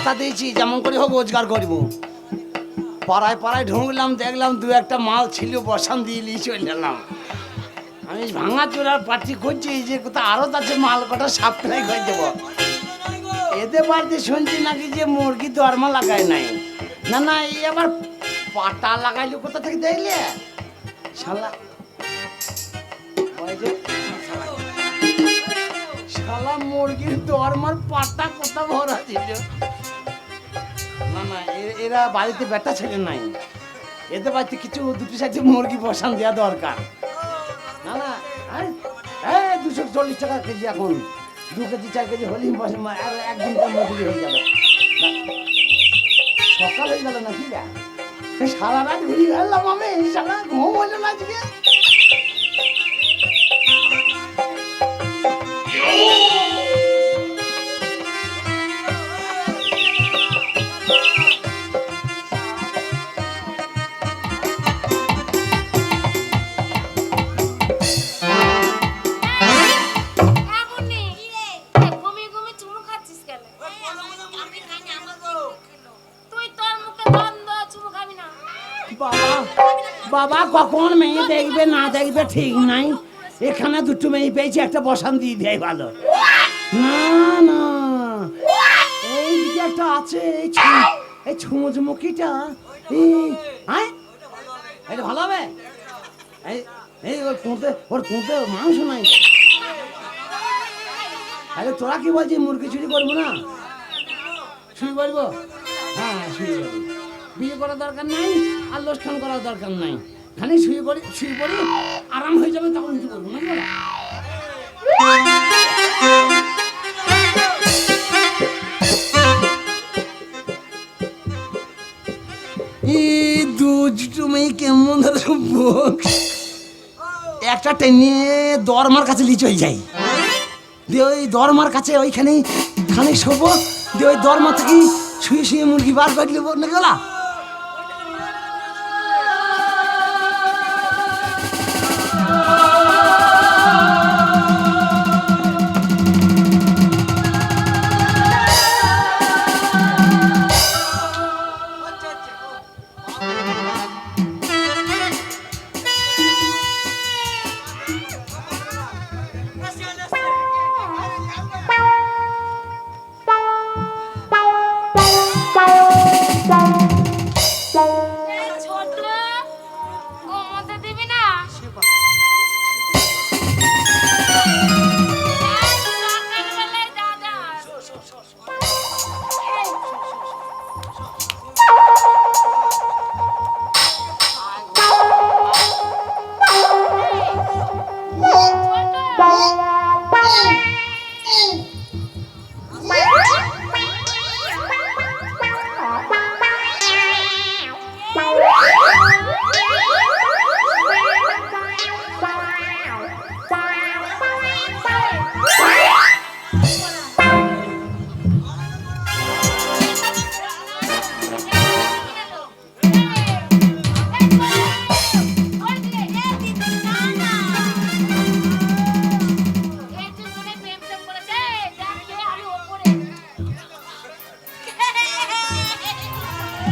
কথা দিয়েছি, যেমন করে হোক রোজগার করব। পাড়ায় পাড়ায় ঢুকলাম, দেখলাম দু একটা মাল ছিল, বসান দিয়ে নিয়ে চলে এলাম। আমি ভাঙা চোরার পার্টি করছি যে কোথাও আরও আছে, মাল কটা সাপ্লাই করে দেবো। এদের বাড়িতে শুনছি নাকি যে মুরগি দরমা লাগায় নাই। না না, এই আবার পাটা লাগাইলো কোথা থেকে দেখলে? শালা। শালা মুরগির দরমার পাটা কোথা ভরা ছিল। না না এরা বাড়িতে বেটা ছেলে নাই। এদের বাড়িতে কিছু দুটি সাইডে মুরগি বসান দেওয়া দরকার। না না এই দুশো চল্লিশ টাকা কেজি এখন। দু কেজি, চার কেজি হলি বসে- আর একদিন পর মজুরি হয়ে যাবে। সকাল হয়ে গেল না কি? রে? সারা রাত ঘুরি গেলাম আমি সারা ঘুম হলো না আজকে। বাবা কখন মেয়ে দেখবে, না দেখবে ঠিক নাই। এখানে দুটো মেয়ে পেয়েছি, একটা বসান দিয়ে দেয় ভালো। না না। এই একটা আছে, এই ছুঁচমুখিটা এটা ভালো হবে? এই এই ওর কোঁতে ওর কোঁতে মাংস নাই। আরে তোরা কি বলছিস, মুরগি চুরি করব না? চুরি করব? হ্যাঁ শুয়ে পড়ি বিয়ে করার দরকার নাই আর লোসখান করার দরকার নাই। খালি শুয়ে পড়ি শুয়ে পড়ি, আরাম হয়ে যাবে তখন কিছু করব না বলো? একটা টেনে দরমার কাছে লিচ হয়ে যায় দিয়ে ওই দরমার কাছে ওইখানে খানিক শোবো, দিয়ে ওই দরমা থেকে শুয়ে শুয়ে মুরগি বার করে নেব না গেলা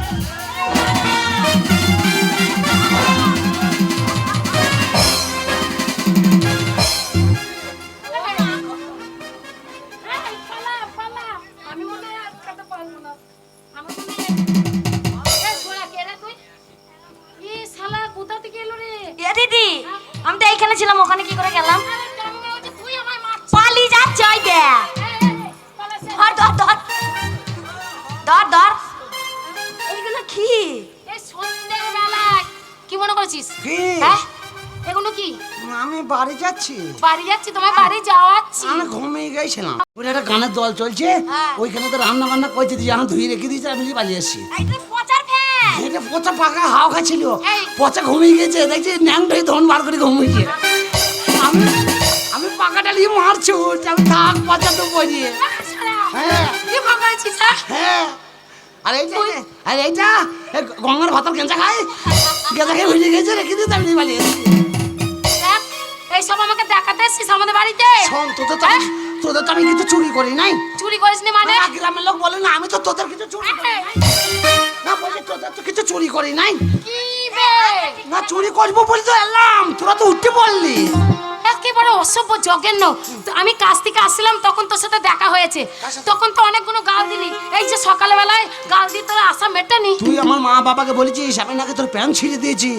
এই, যাচ্ছি? বাড়ি যাচ্ছি তোমার বাড়ি যাওয়াচ্ছি। আমি ঘুমিয়ে গেছিলাম। ওই একটা গানের দল চলছে হ্যাঁ। ওইখানে তো রান্না বান্না করছে দিয়ে আমি ধুয়ে রেখে দিয়েছি আমি পালিয়ে এসেছি এইটা পচার ফ্যান। এটা পচা পাকা হাওয়া খাচ্ছিল পচা ঘুমিয়ে গেছে দেখছি ন্যাং ঢই ধন বার করে ঘুমিয়েছে। আমি আমি পাকাটা নিয়ে মারছো আমি থাক পচা তো বজিয়ে হ্যাঁ। কি হ্যাঁ? হ্যাঁ। আর এইটা আর এইটা গঙ্গার ভাতার গেঁজা খায় গেঁজা খেয়ে ভুলে গেছে রেখে দিতে আমি পালিয়ে এসেছি এইসব আমাকে দেখাতে এসছিস আমাদের বাড়িতে? শোন তো তো তো হ্যাঁ? তোদের তো আমি কিছু চুরি করি নাই। চুরি করিসনি মানে? গ্রামের লোক বলে না আমি তো তোদের কিছু চুরি করি নাই। না বলে তোদের তো কিছু চুরি করি নাই। কি? বে না চুরি করব বলে তো এলাম। তোরা তো উঠতে বললি একেবারে অসভ্য জঘন্য। আমি কাজ থেকে আসছিলাম তখন তোর সাথে দেখা হয়েছে। তখন তো অনেকগুলো গাল দিলি। এই যে সকালবেলায় গাল দিয়ে তোর আশা মেটানি। তুই আমার মা বাবাকে বলেছিস আমি নাকি তোর প্যান্ট ছিঁড়ে দিয়েছি।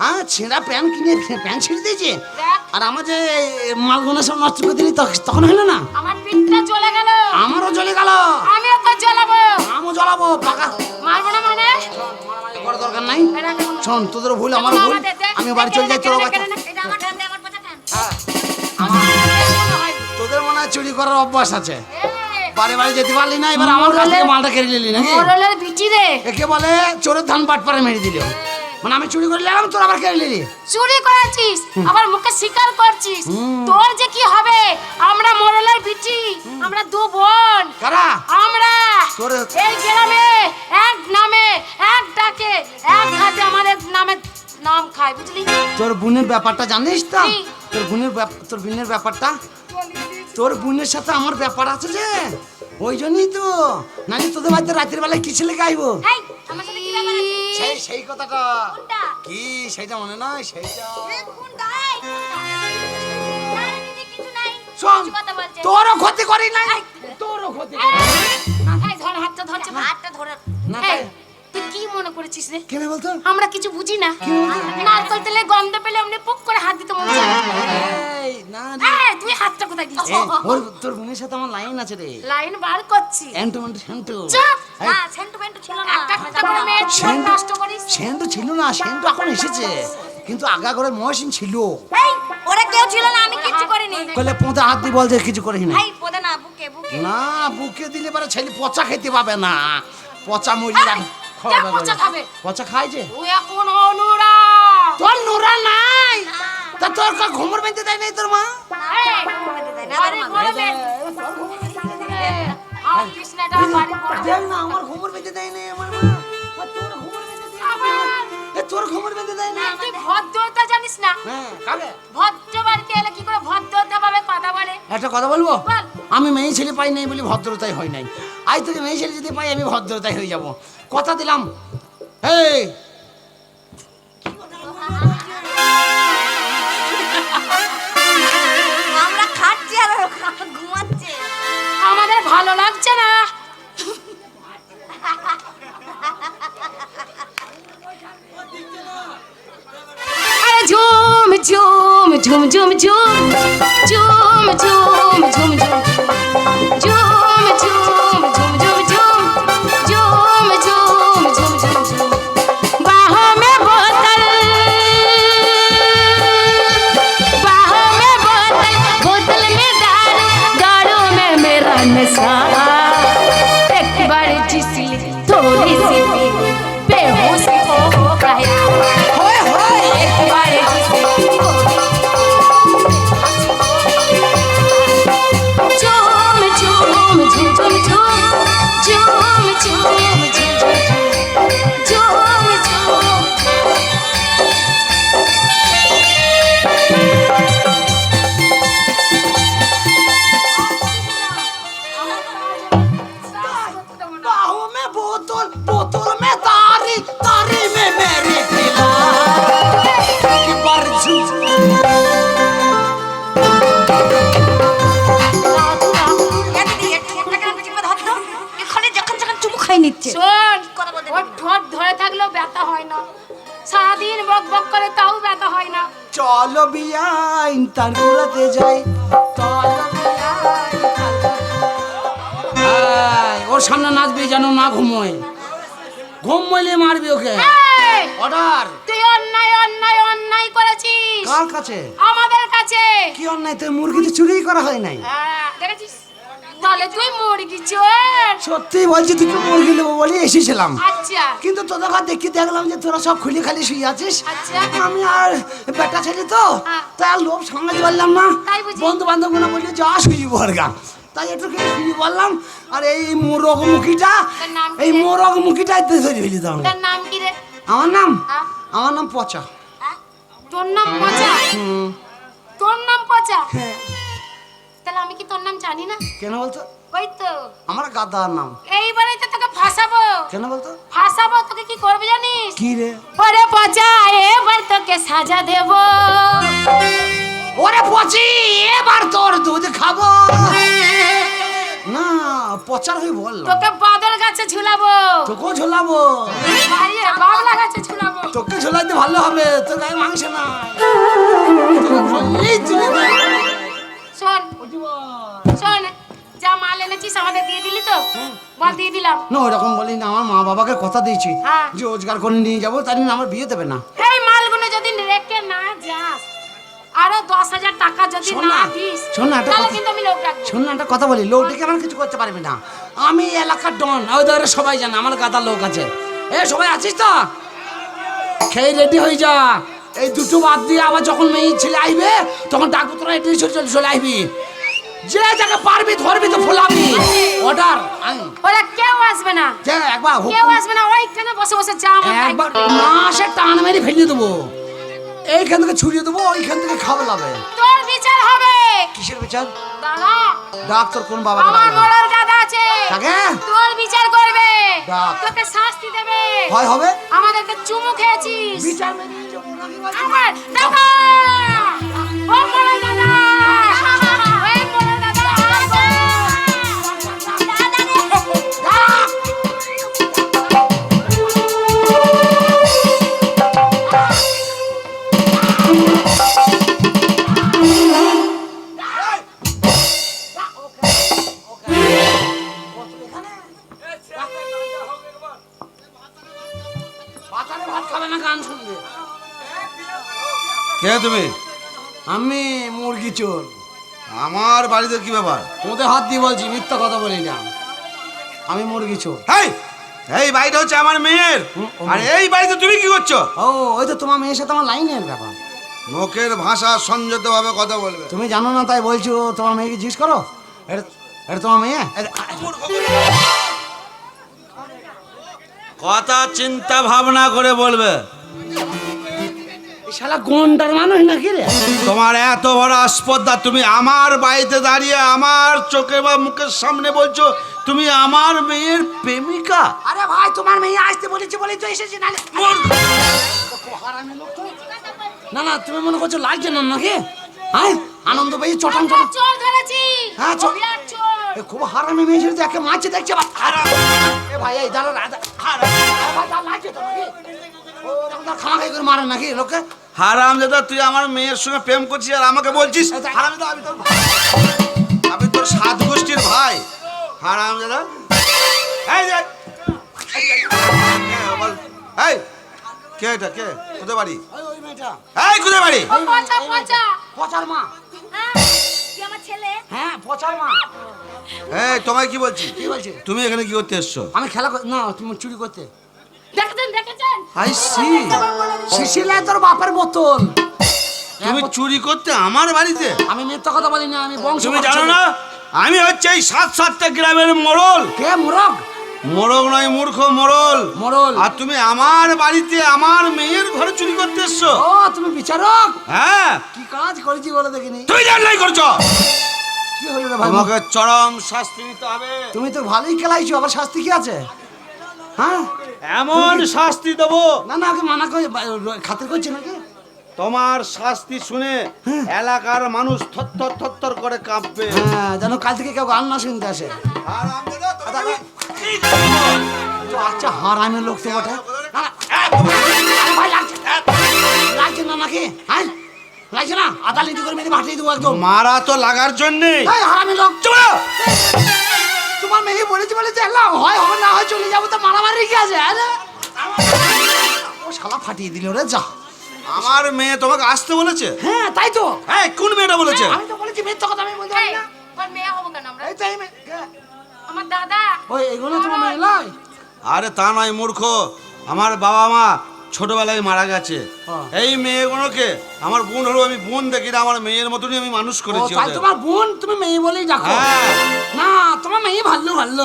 হ্যাঁ ছেঁড়া প্যান্ট কিনে প্যান্ট ছিঁড়ে দিয়েছি? আর আমার যে মালগুলো সব নষ্ট করে দিলি তখ- তখন হলো না? আমার পিঠটা চলে গেল। আমারও জ্বলে গেল। আমিও তো জ্বলাবো। আমও জ্বলাবো পাকা। মারবো না মানে? দরকার নাই। শোন তোদের ভুল আমার ভুল। আমি বাড়ি চলে যাই তোর বাচ্চা তোদের মনে হয় চুরি করার অভ্যাস আছে। বারে বাড়ি বাড়ি যেতে পারলি না এবার আমার কাছ থেকে মালটা কেড়ে নিলি নাকি? রে একে বলে চোরের ধান পাট পারে মেরে দিল। মানে আমি চুরি করে নিলাম তোর আবার কেড়ে নিলি? চুরি করেছিস আবার মুখে স্বীকার করছিস। তোর যে কি হবে? আমরা মোরলের বিটি আমরা দু বোন। কারা? আমরা। তোর- এই গ্রামে এক নামে এক ডাকে এক হাতে আমাদের নামে নাম খায় বুঝলি? তোর বোনের ব্যাপারটা জানিস তো? তোর বোনের তোর বোনের ব্যাপারটা? তোর বোনের সাথে আমার ব্যাপার আছে যে? ওই জন্যই তো। নাকি তোদের বাড়িতে রাতের বেলায় কি ছেলে গাইবো? এই আমার সাথে কি ব্যাপার আছে? সেই সেই কথা কি? সেইটা মনে নাই। সেইটা তোরও ক্ষতি করি নাই। তোরও ক্ষতি করি না হাতটা ধরছে হাতটা ধরে। না তাই কি মনে করেছিস রে? কেন বলতো? আমরা কিছু বুঝি না। নারকল তেলে গন্ধ পেলে অমনি পুক করে হাত দিতে মনে চায় এই না রে। এই, তুই হাতটা কোথায় দিচ্ছিস এ, ওর তোর বোনের সাথে আমার লাইন আছে রে। লাইন বার করছি। এন্টু মেন্টু সেন্টু। চুপ! না সেন্টু পেন্টু ছিল না। একটা একটা করে জীবন সেন্টু নষ্ট করিস। সেন্টু ছিল না সেন্টু এখন এসেছে। কিন্তু আগা করে মহসিন ছিল। এই ওরা কেউ ছিল না আমি কিচ্ছু করিনি। কলে পোঁতে হাত বলছে কিছু করিস না। এই পোদা না বুকে বুকে। না বুকে দিলে পরে ছেলে পচা খেতে পাবে না। পচা মরি যাবে কে পচা খাবে? পচা খায় যে। তুই এখন অনুরা। তোর নুরা নাই? তা তোর কা ঘুমর বেঁধে দেয় নাই তোর মা। আর না। আমার ঘুমর বেঁধে দেয় নাই আমার মা। তোর তোর খবর বেঁধে দেয় না? তুই ভদ্রতা জানিস না। হ্যাঁ ভদ্র বাড়িতে এলে কি করে ভদ্রতা ভাবে কথা বলে? একটা কথা বলব? আমি মেয়ে ছেলে পাই নাই বলে ভদ্রতাই হয় নাই। আজ থেকে মেয়ে ছেলে যদি পাই আমি ভদ্রতাই হয়ে যাব। কথা দিলাম। এই! ঝুম ঝুম ঝুম ঝুম ঝুম ঝুম ঝুম তার যাই। ওর সামনে নাচবি যেন না ঘুমোয়। ঘুম মইলে মারবি ওকে। অর্ডার তুই অন্যায় অন্যায় অন্যায় করেছিস। কার কাছে? আমাদের কাছে। কি অন্যায়? তুই মুরগি চুরি করা হয় নাই। হ্যাঁ, দেখেছিস? তাহলে তুই মুরগি চোর। সত্যি বলছি তুই মুরগি নেব বলে এসেছিলাম। আচ্ছা। কিন্তু তোদের দেখি দেখলাম যে তোরা সব খুলি খালি শুয়ে আছিস। আচ্ছা। আমি আর বেটা ছেলে তো হ্যাঁ। তাই আর লোভ সামলাতে পারলাম না? বন্ধু বান্ধবগুলো বলছে যা শুয়ে বর্গা তাই একটু শুয়ে বললাম আর এই মোরগ মুখিটা এই? মোরগ মুখিটা ধরে ফেলি দাও নাম কি রে? আমার নাম? হ্যাঁ? আমার নাম পচা। তোর নাম পচা? তোর নাম পচা? হ্যাঁ। আমি কি তোর নাম জানি না? কেন বলতো? ওই তো। আমার গাদার নাম। এইবারে তো তোকে ফাঁসাবো। কেন বলতো? ফাঁসাবো? তোকে কি করবে জানিস? কি রে? ওরে পচা এবার তোকে সাজা দেব। ওরে পচি এবার তোর দুধ খাব। না পচার হয়ে বল তোকে বাদল গাছে ঝুলাবো। তোকেও ঝোলাবো। বাইরে বাবলা গাছে ঝুলাবো। তোকে ঝোলাইতে ভালো হবে তোর গায়ে মাংস না শোন শোন যা মাল এনেছিস আমাদের দিয়ে দিলি তো। বল দিয়ে দিলাম। না ওরকম বলি না আমার মা বাবাকে কথা দিয়েছি হ্যাঁ। যে রোজগার করে নিয়ে যাব তাই আমার বিয়ে দেবে না। এই মালগুলো যদি রেখে না যাস আরও দশ হাজার টাকা যদি না দিস শোন একটা কথা- শোন একটা বলি লোকটিকে আমার কিছু করতে পারবি না। আমি এলাকার ডন ওই ধরে সবাই জানে আমার গাদার লোক আছে। এ সবাই আছিস তো? খেয়ে রেডি হয়ে যা। এই দুটো বাদ দিয়ে আবার যখন মেয়ে ছেলে আইবে তখন ডাকবো তোরা এটি চলে চলে চলে আইবি। যে যাকে পারবি ধরবি তো ফোলাবি। অর্ডার ওরা কেউ আসবে না। যে একবার কেউ আসবে না ওইখানে বসে বসে চা একবার। না সে টান মেরে ফেলিয়ে দেবো। এইখান থেকে ছুড়িয়ে দেবো ওইখান থেকে খাওয়া যাবে তোর বিচার হবে। কিসের বিচার? দাঁড়া ডাক্তার কোন বাবা আমার বড়র দাদা আছে। তাকে তোর বিচার করবে। তোকে শাস্তি দেবে। হয় হবে? আমাদেরকে চুমু খেয়েছিস। বিচার মেনে চুমু? আমার দাদা! ও বড় দাদা! আমার কি ব্যাপার? ওদের হাত দিয়ে বলছি মিথ্যা কথা বলি না। আমি মুরগি চোর। এই এই বাড়িটা হচ্ছে আমার মেয়ের। আর এই বাড়িতে তুমি কি করছ? ও ওই তো তোমার মেয়ের সাথে আমার লাইনের ব্যাপার। মুখের ভাষা সংযত ভাবে কথা বলবে। তুমি জানো না তাই বলছো তোমার মেয়েকে জিজ্ঞেস করো? এটা এটা তোমার মেয়ে? কথা চিন্তা ভাবনা করে বলবে। শালা গন্ডার মানুষ নাকি রে? তোমার এত বড় আসপদ্দা তুমি আমার বাড়িতে দাঁড়িয়ে আমার চোখে বা মুখের সামনে বলছো তুমি আমার মেয়ের প্রেমিকা? আরে ভাই তোমার মেয়ে আসতে বলেছে বলেই তো এসেছি নালে না না তুমি মনে করছ লাগছে না নাকি? হ্যাঁ আনন্দ পেয়ে চটাম চটাম চোর ধরেছি। হ্যাঁ, চোর। এ খুব হারামি মেয়ে ছেড়ে একে মারছে দেখছে বা হারাম। এ ভাই এই দাঁড়া দাঁড়া হারাম। ভাই দাঁড়া লাগছে তো নাকি? ও এরকম খাওয়া খাই করে মারে নাকি লোকে হারাম দাদা তুই আমার মেয়ের সঙ্গে প্রেম করছিস আর আমাকে বলছিস? হারাম দাদা আমি তোর ভাই। আমি তোর সাত গোষ্ঠীর ভাই। হারাম দাদা এই কে এটা? কে? কোথায় বাড়ি? ওই ওই মেয়েটা। এই কোথায় বাড়ি? পচা পচা। পচার মা। হ্যাঁ কি আমার ছেলে? হ্যাঁ পচার মা। এই তোমায় কি বলছি? কি বলছে তুমি এখানে কি করতে এসছো? আমি খেলা না তুমি চুরি করতে। দেখেছেন দেখেছেন? I C. শিশিলা তোর বাপের বোতল তুমি চুরি করতে আমার বাড়িতে? আমি মিথ্যা কথা বলি না আমি বংশ তুমি জানো না? আমি হচ্ছে এই সাত সাতটা গ্রামের মোড়ল। কে মুরগ মোড়ল নয় মূর্খ মোড়ল। মোড়ল। আর তুমি আমার বাড়িতে আমার মেয়ের ঘরে চুরি করতে এসছো? ও তুমি বিচারক? হ্যাঁ। কি কাজ করেছি বলে দেখিনি। তুমি জানলাই করছ? কি হলো রে ভাই? তোমাকে চরম শাস্তি নিতে হবে। তুমি তো ভালোই খেলাইছো আবার শাস্তি কি আছে? হ্যাঁ? এমন শাস্তি দেবো। না না ওকে মানা করে খাতির করছে নাকি? তোমার শাস্তি শুনে এলাকার মানুষ থরথর থরথর করে কাঁপবে। হ্যাঁ যেন কাল থেকে কেউ গান না শুনতে আসে। তোমাকে তো আচ্ছা হারামের লোক তো বটে। লাগছে না নাকি? হ্যাঁ লাগছে না? আদা লিচু করে মেরে ভাটিয়ে দেবো একদম। মারা তো লাগার জন্যে। এই হারামের লোক। তোমার মেয়ে বলেছে বলেছে এলাম হয় হবে না হয় চলে যাব তো মারামারি কি আছে? আরে ও শালা ফাটিয়ে দিল রে যা। আমার মেয়ে তোমাকে আসতে বলেছে? হ্যাঁ তাই তো। হ্যাঁ কোন মেয়েটা বলেছে? আমি তো বলেছি মিথ্যা কথা আমি বলতে পারি না। মেয়ে হব কেন আমরা? এই তো এই মেয়ে আমার দাদা। ওই এগুলো তোমার মেয়ে নয়। আরে তা নয় মূর্খ। আমার বাবা মা ছোটবেলায় মারা গেছে। হ্যাঁ। এই মেয়েগুলোকে আমার বোন হলো আমি বোন দেখি না আমার মেয়ের মতনই আমি মানুষ করেছি তাই তোমার বোন তুমি মেয়ে বলেই ডাকো। হ্যাঁ। না তোমার মেয়ে ভালো ভালো?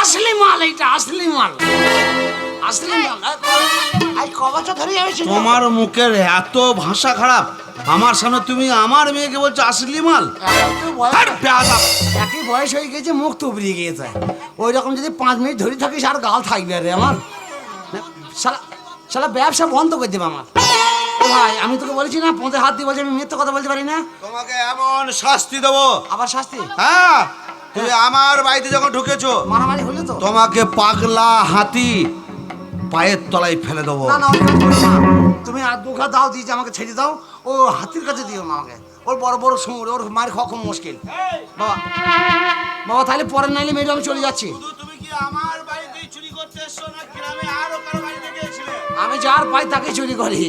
আসলি মাল এইটা আসলি মাল। আসলি মাল এই ক বছর ধরে যাবে তোমার মুখের এত ভাষা খারাপ আমার সামনে তুমি আমার মেয়েকে বলছো আসলি মাল। একই বয়স হয়ে গেছে মুখ তুবড়িয়ে গিয়েছে। ওই রকম যদি পাঁচ মিনিট ধরে থাকিস আর গাল থাকবে রে আমার। শালা শালা ব্যবসা বন্ধ করে দেবে আমার ভাই আমি তোকে বলেছি না পথে হাত দিয়ে বলছি আমি মিথ্যে কথা বলতে পারি না। তোমাকে এমন শাস্তি দেবো। আবার শাস্তি? হ্যাঁ তুমি আমার বাড়িতে যখন ঢুকেছো মারামারি হলো তো। তোমাকে পাগলা হাতি পায়ের তলায় ফেলে দেবো। না না তুমি আর দুঘা দাও দিয়েছে আমাকে ছেড়ে দাও ও হাতির কাছে দিও আমাকে। ওর বড় বড় সমুদ্র ওর মায়ের খাওয়া খুব মুশকিল। বাবা বাবা তাহলে পরে নাইলে মেয়েটা আমি চলে যাচ্ছি। তুমি কি আমার আমি যার পাই তাকে চুরি করি।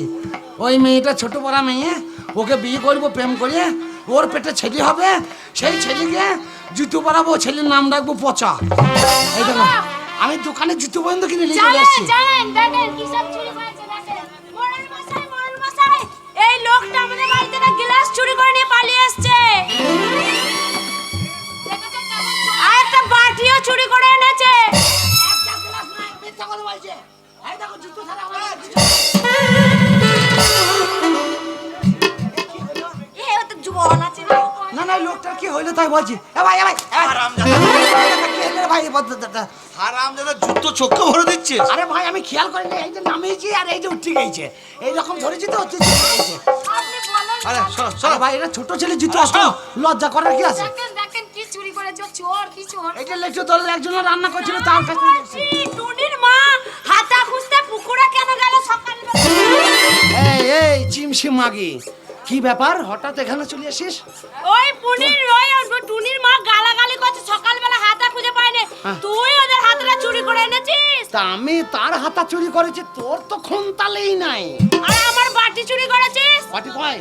ওই মেয়েটা ছোট বড় মেয়ে ওকে বিয়ে করব প্রেম করে ওর পেটে ছেলে হবে সেই ছেলেকে জুতো পরাবো ছেলের নাম রাখব পচা। এই দেখো আমি দোকানে জুতো পর্যন্ত কিনে নিয়ে চলে আসছি। এই লোকটা আমাদের গ্লাস করে নিয়ে পালিয়ে আর একটা বাটিও চুরি করে এনেছে। এ ও তো জোয়ান আছে রে। না না লোকটার কি হইল তাই বলছি। এ ভাই এ ভাই ভাই। হারামজাদা। কি হলো রে ভাই এ বদ- দা- দা- হারাম দাদা জুতো চোখে ভরে দিচ্ছিস আরে ভাই আমি খেয়াল করিনি এই যে নামিয়েছি আর এই যে উঠে গেছে। এইরকম ধরেছি তো হচ্ছে চলে গেছে। আপনি বলেন আরে শোনো আরে ভাই এটা ছোট ছেলে জুতো আসতো লজ্জা করার কি আছে? দেখেন দেখেন কি চুরি করেছে ও চোর কি চোর। এটা লেখছো তোর একজন রান্না করছিল তার কাছে টুনির মা। খুঁজতে কেন গেল সকালবেলা এই এই চিমসি মাগি। কি ব্যাপার? হঠাৎ এখানে চলে আসিস? ওই পুনির ওই টুনির মা গালাগালি করছে সকালবেলা হাতা খুঁজে পায়নি। হ্যাঁ। তুই ওদের হাতটা চুরি করে এনেছিস? তা আমি তার হাতা চুরি করেছি তোর তো খুনতালেই নাই। আর আমার বাটি চুরি করেছিস? বাটি কয়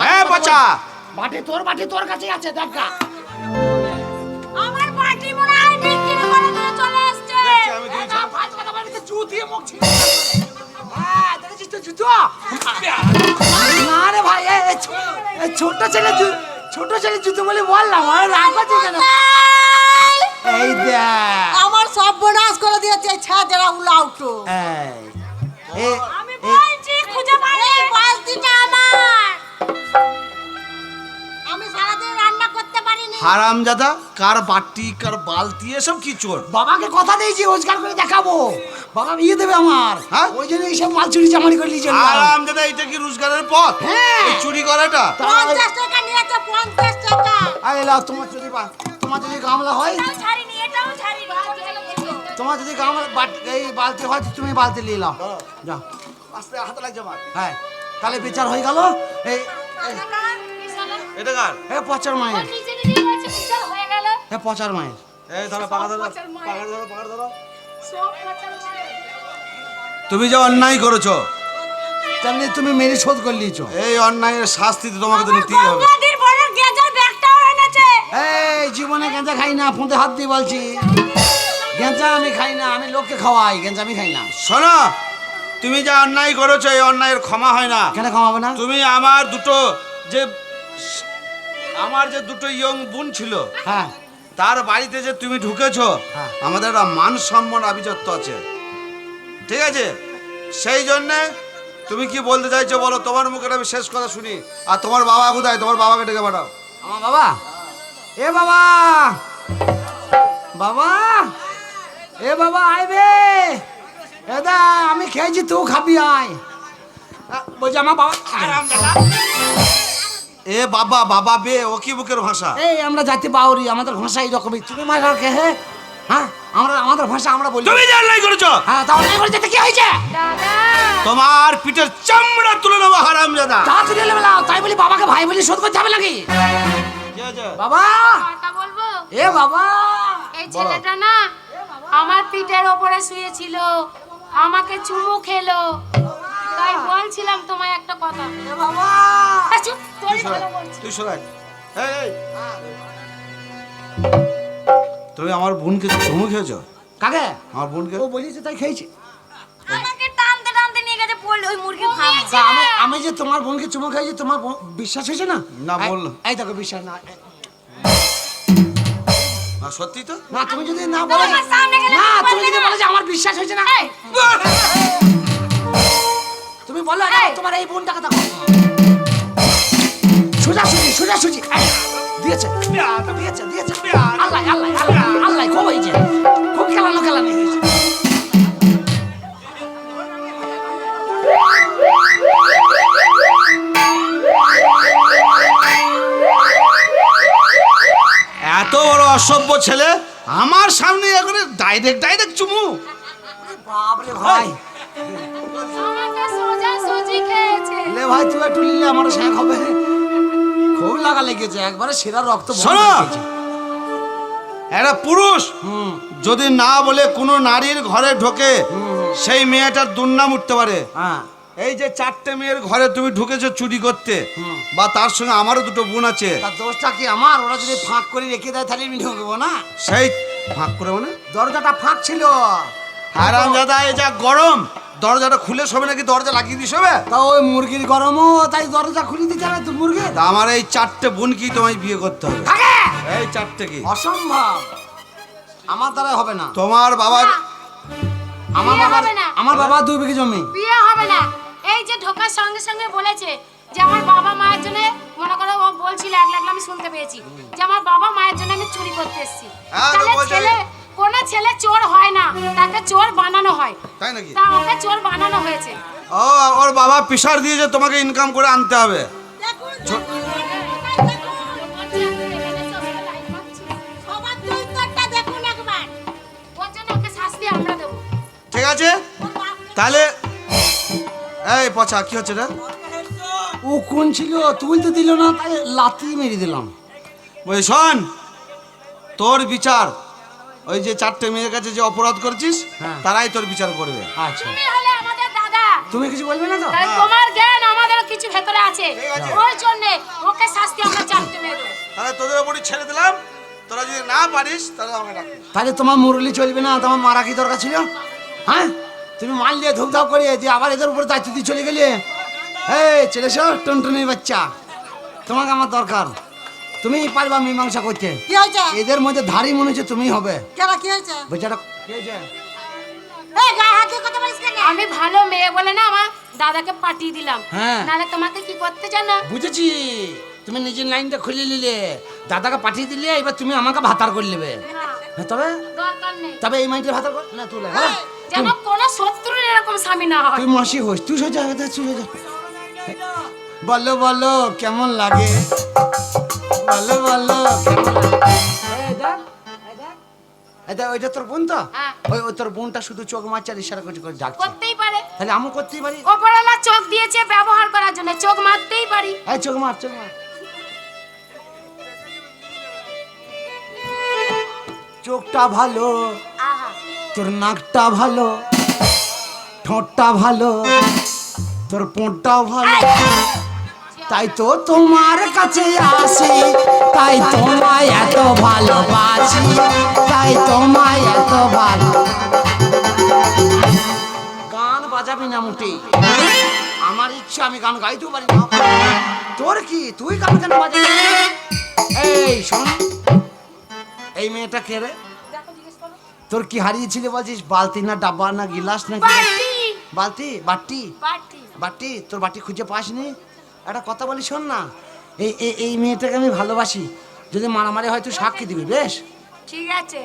হ্যাঁ বাচ্চা বাটি তোর বাটি তোর কাছে আছে দেখ গা। আমার বাটি মনে হয় বিক্রি করে দিয়ে চলে এসছে। আমি। না, ভাই, তোমাদের বাড়িতে মুখ ছিঁড়ে। হ্যাঁ, জুতো? না রে ভাই ছোট ছেলে ছোট ছেলে জুতো বলে বললাম আর করছিস কেন? এই দেখ। আমার সব বোনাস করে দিয়েছে ছাদেরা উলাউটো। এই। করতে হারাম দাদা কার বাটি কার বালতি এসব কি চোর? বাবাকে কথা দিয়েছি রোজগার করে দেখাবো। বাবা বিয়ে দেবে আমার। হ্যাঁ? ওই জন্য এইসব মাল চুরি চামারি করে নিয়ে চলে হারাম দাদা এটা কি রোজগারের পথ? হ্যাঁ। চুরি করাটা? পঞ্চাশ টাকা নিয়েছে পঞ্চাশ টাকা। আরে লাও, তোমার যদি বা- তোমার যদি গামলা হয় তোমার যদি গামলা বাট- এই বালতি হয় তুমি বালতি নিয়ে নাও। যাও আস্তে হাতে লাগছে আমার। হ্যাঁ। তাহলে বিচার হয়ে গেল। এই এটা কার? এ পচার মায়ের। হয়ে গেল। পচার মায়ের। এই ধরো পাকা ধরো পাকা ধরো পাকা ধরো। সব পচার মায়ের। তুমি যে অন্যায় করেছ তেমনি তুমি মেরে শোধ করে নিয়েছো। এই অন্যায়ের শাস্তি তো তোমাকে তো নিতেই হবে। এই জীবনে গেঁজা খাই না ফোঁতে হাত দিয়ে বলছি। গেঁজা আমি খাই না আমি লোককে খাওয়াই গেঁজা আমি খাই না। শোনো তুমি যে অন্যায় করেছ এই অন্যায়ের ক্ষমা হয় না। কেন ক্ষমা হবে না? তুমি আমার দুটো যে আমার যে দুটো ইয়ং বোন ছিল হ্যাঁ। তার বাড়িতে যে তুমি ঢুকেছো হ্যাঁ। আমাদের একটা মান সম্মান আভিজাত্য আছে। ঠিক আছে? সেই জন্যে তুমি কি বলতে চাইছো বলো? তোমার মুখে আমি শেষ কথা শুনি। আর তোমার বাবা কোথায়? তোমার বাবাকে ডেকে পাঠাও। আমার বাবা? এ বাবা! বাবা! এ বাবা আইবে এদা আমি খেয়েছি তুই খাবি আয়। বলছি আমার বাবা এ বাবা বাবা বে ও কি বুকের ভাষা? এই আমরা জাতি বাউরি আমাদের ভাষা এইরকমই। তুমি মারার কে হে হ্যাঁ? আমরা আমাদের ভাষা আমরা বলি। তুমি যে অন্যায় করেছ? হ্যাঁ তা অন্যায় করে যেতে কি হয়েছে? দাদা। তোমার পিঠের চামড়া তুলে নেব হারাম দাদা তা তুলে নেবে না, তাই বলি বাবাকে ভাই বলি শোধ করতে হবে নাকি? কি বাবা! বলব? এ বাবা! এই ছেলেটা না আমার পিঠের ওপরে শুয়েছিল আমাকে চুমু খেলো। তাই বলছিলাম তোমায় একটা কথা। এ বাবা! চুপ, তুই সরাই তুই সরাই এই, এই। তুমি আমার বোনকে চুমু খেয়েছো? কাকে? আমার বোনকে? ও বলিছে তাই খেয়েছি। আমাকে টানতে টানতে নিয়ে গেছে পড়লে ওই মুরগি ফার্মে আমি আমি যে তোমার বোনকে চুমু খাইছি তোমার বিশ্বাস হয়েছে না? না, বলল। এই দেখো বিশ্বাস না এই- সত্যি তো? না তুমি যদি না বলো আমার না তুমি যদি না। বলো যে আমার বিশ্বাস হয়েছে না। তুমি বলো না, এই। তোমার এই বোনটাকে দেখো। সোজাসুজি সোজাসুজি এই, দিয়েছে দিয়েছে দিয়েছে। আল্লাহ আল্লাহ আল্লাহ আল্লাহ খুব হয়েছে। খুব খেলানো খেলানো হয়েছে এত বড় অসভ্য ছেলে আমার সামনে এখন ডাইরেক্ট ডাইরেক্ট চুমু। বাপরে ভাই। লে ভাই তুই একটু নিলে আমার হবে। খুব লাগা লেগেছে একবারে সেরা রক্ত বন্ধ শোনো। একটা পুরুষ যদি না বলে কোনো নারীর ঘরে ঢোকে সেই মেয়েটার দুর্নাম উঠতে পারে। হ্যাঁ। এই যে চারটে মেয়ের ঘরে তুমি ঢুকেছো চুরি করতে বা তার সঙ্গে আমারও দুটো বোন আছে। তার দোষটা কি আমার? ওরা যদি ফাঁক করে রেখে দেয় তাহলে আমি ঢুকবো না সেই ফাঁক করে মানে দরজাটা ফাঁক ছিল। হারাম দাদা এই যা গরম। দরজাটা খুলে শোবে নাকি দরজা লাগিয়ে দিস হবে তা ওই মুরগির গরমও তাই দরজা খুলে দিতে হবে তো মুরগি। তা আমার এই চারটে বোনকেই তোমায় বিয়ে করতে হবে? এই চারটে কি? অসম্ভব। আমার দ্বারা হবে না। তোমার বাবা আমার বাবা হবে না। আমার বাবা দুই বিঘে জমি। বিয়ে হবে না। এই যে ঢোকার সঙ্গে সঙ্গে বলেছে যে আমার বাবা মায়ের জন্য মনে করো ও বলছিল এক লাগলে আমি শুনতে পেয়েছি। যে আমার বাবা মায়ের জন্য আমি চুরি করতে এসেছি। হ্যাঁ, তাহলে ছেলে কোনো ছেলে চোর হয় না তাকে চোর বানানো হয়। তাই নাকি? তা ওকে চোর বানানো হয়েছে। ও ওর বাবা প্রেশার দিয়েছে তোমাকে ইনকাম করে আনতে হবে। ঠিক আছে? তাহলে এই পচা কি হচ্ছে রে? ও কোন ছিল? তুলতে দিল না তাই লাতি মেরে দিলাম। বলি শোন তোর বিচার। ওই যে চারটে মেয়ের কাছে যে অপরাধ করেছিস হ্যাঁ। তারাই তোর বিচার করবে। আচ্ছা। তুমি হলে আমাদের দাদা। তুমি কিছু বলবে না তো? তাই তোমার জ্ঞান আমাদের কিছু ভেতরে আছে। ওই জন্য ওকে শাস্তি আমরা চারটে মেয়ে তাহলে তোদের ওপরই ছেড়ে দিলাম। তোরা যদি না পারিস তাহলে আমাকে ডাকিস। তাহলে তোমার মুরলি চলবে না? তোমার মারা কি দরকার ছিল? হ্যাঁ? তুমি মাল দিয়ে ধূপ ধাপ করে দিয়ে আবার এদের উপরে দায়িত্ব দিয়ে চলে গেলে? এই চলে এসো টুনটুনির বাচ্চা। তোমাকে আমার দরকার। তুমি পারবা মীমাংসা করতে। কি হয়েছে? এদের মধ্যে ধারি মনে হচ্ছে তুমি হবে। কেন কি হয়েছে? বেচারা কি হয়েছে? এই গায়ে হাত দিয়ে কথা বলিস কেন? আমি ভালো মেয়ে বলে না আমার দাদাকে পাঠিয়ে দিলাম। হ্যাঁ। নাহলে তোমাকে কি করতে জানো? বুঝেছি। তুমি নিজের লাইনটা খুলে নিলে। দাদাকে পাঠিয়ে দিলে এবার তুমি আমাকে ভাতার করে নেবে। হ্যাঁ, তবে? দরকার নেই। তবে এই মাইন্ডের ভাতার কর। না তুলে হ্যাঁ। যেন কোনো শত্রুর এরকম স্বামী না হয়। তুই মাসি হোস তুই সোজা তুই সোজা। বলো বলো কেমন লাগে? এই দেখ, ওইটা তোর বোন তো? হ্যাঁ। ওই ওই তোর বোনটা শুধু চোখ মারছে ইশারা করে করে ডাকছে। করতেই পারে। তাহলে আমি করতেই পারি? ওপরওয়ালা চোখ দিয়েছে ব্যবহার করার জন্য চোখ মারতেই পারি। এই চোখ মার চোখ মার। চোখটা ভালো তোর নাকটা ভালো ঠোঁটটা ভালো তোর পোঁটটাও ভালো। তাই তো তোমার কাছে আসি তাই তোমায় এত ভালোবাসি তাই তোমায় এত ভালো গান বাজাবি না মোটেই আমার ইচ্ছা আমি গান গাইতেও পারি না। তোর কি? তুই গান কেন বাজাবি? এই শোন। এই মেয়েটা কে রে? তোর কি হারিয়েছিল বলছিস? বালতি না ডাব্বা না গিলাস না কি? বালতি? বাটি? বাটি। বাটি? তোর বাটি খুঁজে পাসনি? একটা কথা বলি, শোন না। এই এই মেয়েটাকে আমি ভালোবাসি। যদি মারামারি হয়, তুই সাক্ষী দিবি, বেশ? ঠিক আছে।